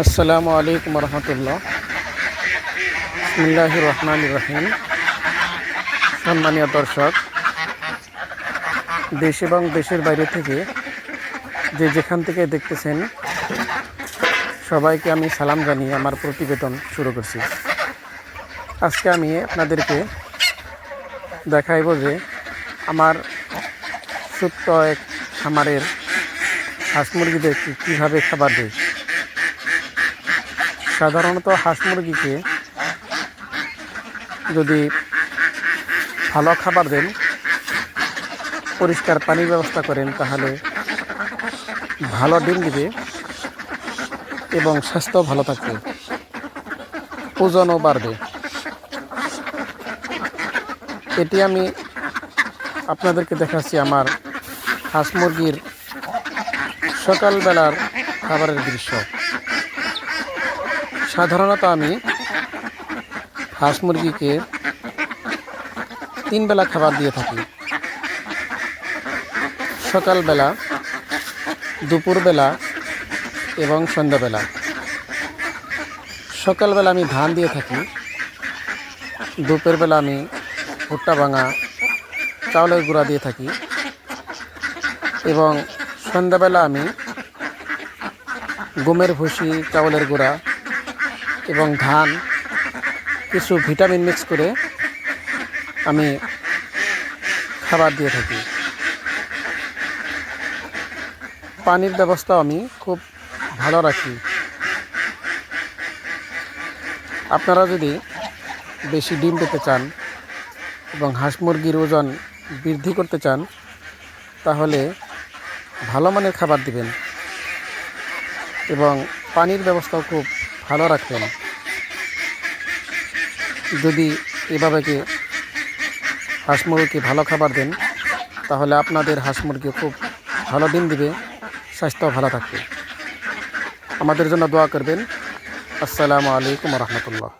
আসসালামু আলাইকুম রহমতুল্লাহ। বিসমিল্লাহ রহমান রহিম। সম্মানীয় দর্শক, দেশ এবং দেশের বাইরে থেকে যে যেখান থেকে দেখতেছেন, সবাইকে আমি সালাম জানিয়ে আমার প্রতিবেদন শুরু করছি। আজকে আমি আপনাদেরকে দেখাইব যে আমার ছোট্ট এক খামারের হাঁস মুরগিদেরকে কীভাবে খাবার দেয়। সাধারণত হাঁস মুরগিকে যদি ভালো খাবার দেন, পরিষ্কার পানির ব্যবস্থা করেন, তাহলে ভালো ডিম দিবে এবং স্বাস্থ্য ভালো থাকবে। ওজনও বাড়বে। এটি আমি আপনাদেরকে দেখাচ্ছি আমার হাঁস মুরগির সকালবেলার খাবারের দৃশ্য। সাধারণত আমি হাঁস মুরগিকে তিন বেলা খাবার দিয়ে থাকি। সকালবেলা, দুপুরবেলা এবং সন্ধ্যাবেলা। সকালবেলা আমি ধান দিয়ে থাকি। দুপুরবেলা আমি ভুট্টা ভাঙা, চাউলের গুঁড়া দিয়ে থাকি। এবং সন্ধ্যাবেলা আমি গমের ভুসি, চাউলের গুঁড়া এবং ধান, কিছু ভিটামিন মিক্স করে আমি খাবার দিয়ে থাকি। পানির ব্যবস্থা আমি খুব ভালো রাখি। আপনারা যদি বেশি ডিম পেতে চান এবং হাঁস মুরগির ওজন বৃদ্ধি করতে চান, তাহলে ভালো মানের খাবার দিবেন। এবং পানির ব্যবস্থাও খুব ভালো রাখবেন যদি এভাবে কি হাঁস মুরগিকে ভালো খাবার দেন, তাহলে আপনাদের হাঁস মুরগি খুব ভালো দিন দিবে, স্বাস্থ্য ভালো থাকবে। আমাদের জন্য দোয়া করবেন। আসসালামু আলাইকুম রহমতুল্লাহ।